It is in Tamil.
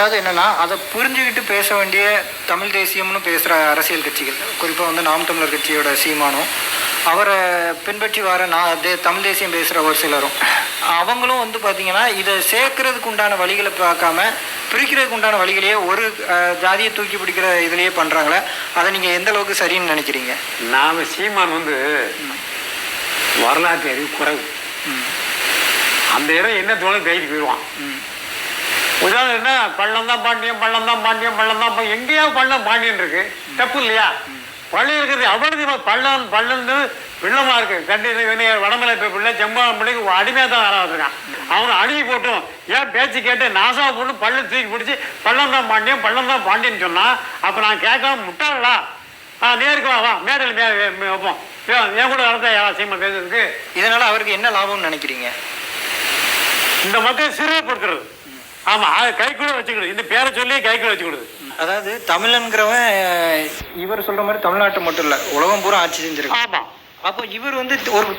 அதாவது என்னன்னா அதை புரிஞ்சுக்கிட்டு பேச வேண்டிய தமிழ் தேசியம்னு பேசுகிற அரசியல் கட்சிகள். குறிப்பாக வந்து நாம் தமிழர் கட்சியோட சீமானும் அவரை பின்பற்றி வர நான் தே தமிழ் தேசியம் பேசுகிற ஒரு சிலரும். அவங்களும் வந்து பார்த்தீங்கன்னா இதை சேர்க்கறதுக்கு உண்டான வழிகளை பார்க்காம பிரிக்கிறதுக்கு உண்டான வழிகளையே ஒரு ஜாதியை தூக்கி பிடிக்கிற இதுலேயே பண்ணுறாங்களே அதை நீங்கள் எந்த அளவுக்கு சரின்னு நினைக்கிறீங்க? நாம சீமான் வந்து வரலாற்று அறிவு குறைவு. அந்த இடம் என்ன தோணும் கைது போயிடுவான். உதாரணம் என்ன? பள்ளம் தான் பாண்டியம் பள்ளம் தான் பாண்டியம் பள்ளம் தான் எங்கேயோ பள்ளம் பாண்டியன் இருக்கு. தப்பு இல்லையா? பள்ளம் இருக்கிறது அவ்வளவு பள்ளம் பள்ளம் பிள்ளமா இருக்கு. கண்டி வடமலை பிள்ளை செம்பாலம் பிள்ளைக்கு அடிமையாக தான் ஆராதிருக்கான் அவனை அணுகி போட்டும். ஏன் பேச்சு கேட்டு நாசா போட்டு பள்ளம் தூக்கி பிடிச்சி பள்ளம் தான் பாண்டியம் பள்ளம் தான் பாண்டியன்னு சொன்னா அப்ப நான் கேட்காம முட்டாளா ஆ நேருக்கு வா வா மேடையில் மே வைப்போம். என் கூட நடத்த சீமா பேசுறதுக்கு? இதனால் அவருக்கு என்ன லாபம்னு நினைக்கிறீங்க? இந்த மக்களை சிறுமைப்படுத்துறது ஆமா கைக்குள்ள வச்சுக்கிடுது இந்த பேரை சொல்லி கைக்குள்ள வச்சுக்கிடுது அதாவது தமிழன்கிறவன் இவர் சொல்ற மாதிரி தமிழ்நாட்டை மட்டும் இல்லை உலகம் பூரா ஆட்சி செஞ்சிருக்கு ஆமா. அப்போ இவர் வந்து ஒரு